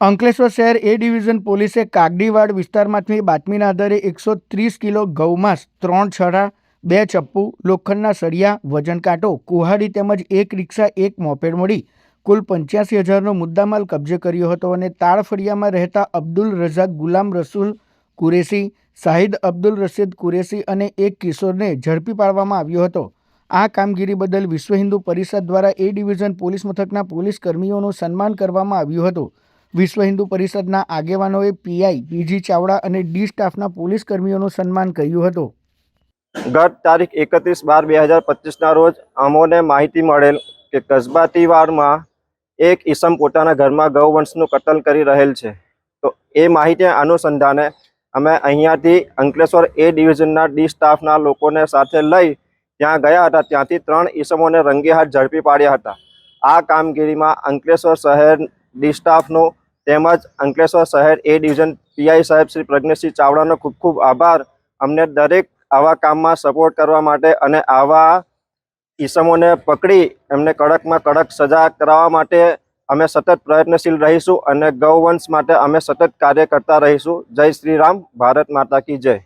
અંકલેશ્વર શહેર એ ડિવિઝન પોલીસે કાગડીવાડ વિસ્તારમાંથી બાતમીના આધારે એકસો ત્રીસ કિલો ગૌમાંસ ત્રણ છરા, બે ચપ્પુ, લોખંડના સળિયા, વજન કાંટો, કુહાડી તેમજ એક રિક્ષા, એક મોપેડ મળી કુલ પંચ્યાસી હજારનો મુદ્દામાલ કબજે કર્યો હતો અને તાળફળિયામાં રહેતા અબ્દુલ રઝાક ગુલામ રસુલ કુરેશી, શાહિદ અબ્દુલ રશીદ કુરેશી અને એક કિશોરને ઝડપી પાડવામાં આવ્યો હતો. આ કામગીરી બદલ વિશ્વ હિન્દુ પરિષદ દ્વારા એ ડિવિઝન પોલીસ મથકના પોલીસ કર્મીઓનું સન્માન કરવામાં આવ્યું હતું. વિશ્વ હિન્દુ પરિષદના આગેવાનોએ પીઆઈ પીજી ચાવડા અને ડી સ્ટાફના પોલીસ કર્મીઓનું સન્માન કર્યું હતું. ગત તારીખ એકત્રીસ બાર બે હજાર પચીસના રોજ અમોને માહિતી મળેલ કે કસ્બા એક ઈસમ પોતાના ઘરમાં ગૌવંશનું કતલ કરી રહેલ છે. તો એ માહિતી અનુસંધાને અમે અહીંયાથી અંકલેશ્વર એ ડિવિઝનના ડી સ્ટાફના લોકોને સાથે લઈ ત્યાં ગયા હતા. ત્યાંથી ત્રણ ઈસમોને રંગે હાથ ઝડપી પાડ્યા હતા. આ કામગીરીમાં અંકલેશ્વર શહેર ડી સ્ટાફનો તેમજ અંકલેશ્વર શહેર એ ડિવિઝન પીઆઈ સાહેબ શ્રી પ્રજ્ઞેશસિંહ ચાવડાનો ખૂબ ખૂબ આભાર. અમને દરેક આવા કામમાં સપોર્ટ કરવા માટે અને આવા ઈસમોને પકડી એમને કડકમાં કડક સજા કરાવવા માટે અમે સતત પ્રયત્નશીલ રહીશું અને ગૌવંશ માટે અમે સતત કાર્ય કરતા રહીશું. જય શ્રી રામ. ભારત માતા કી જય.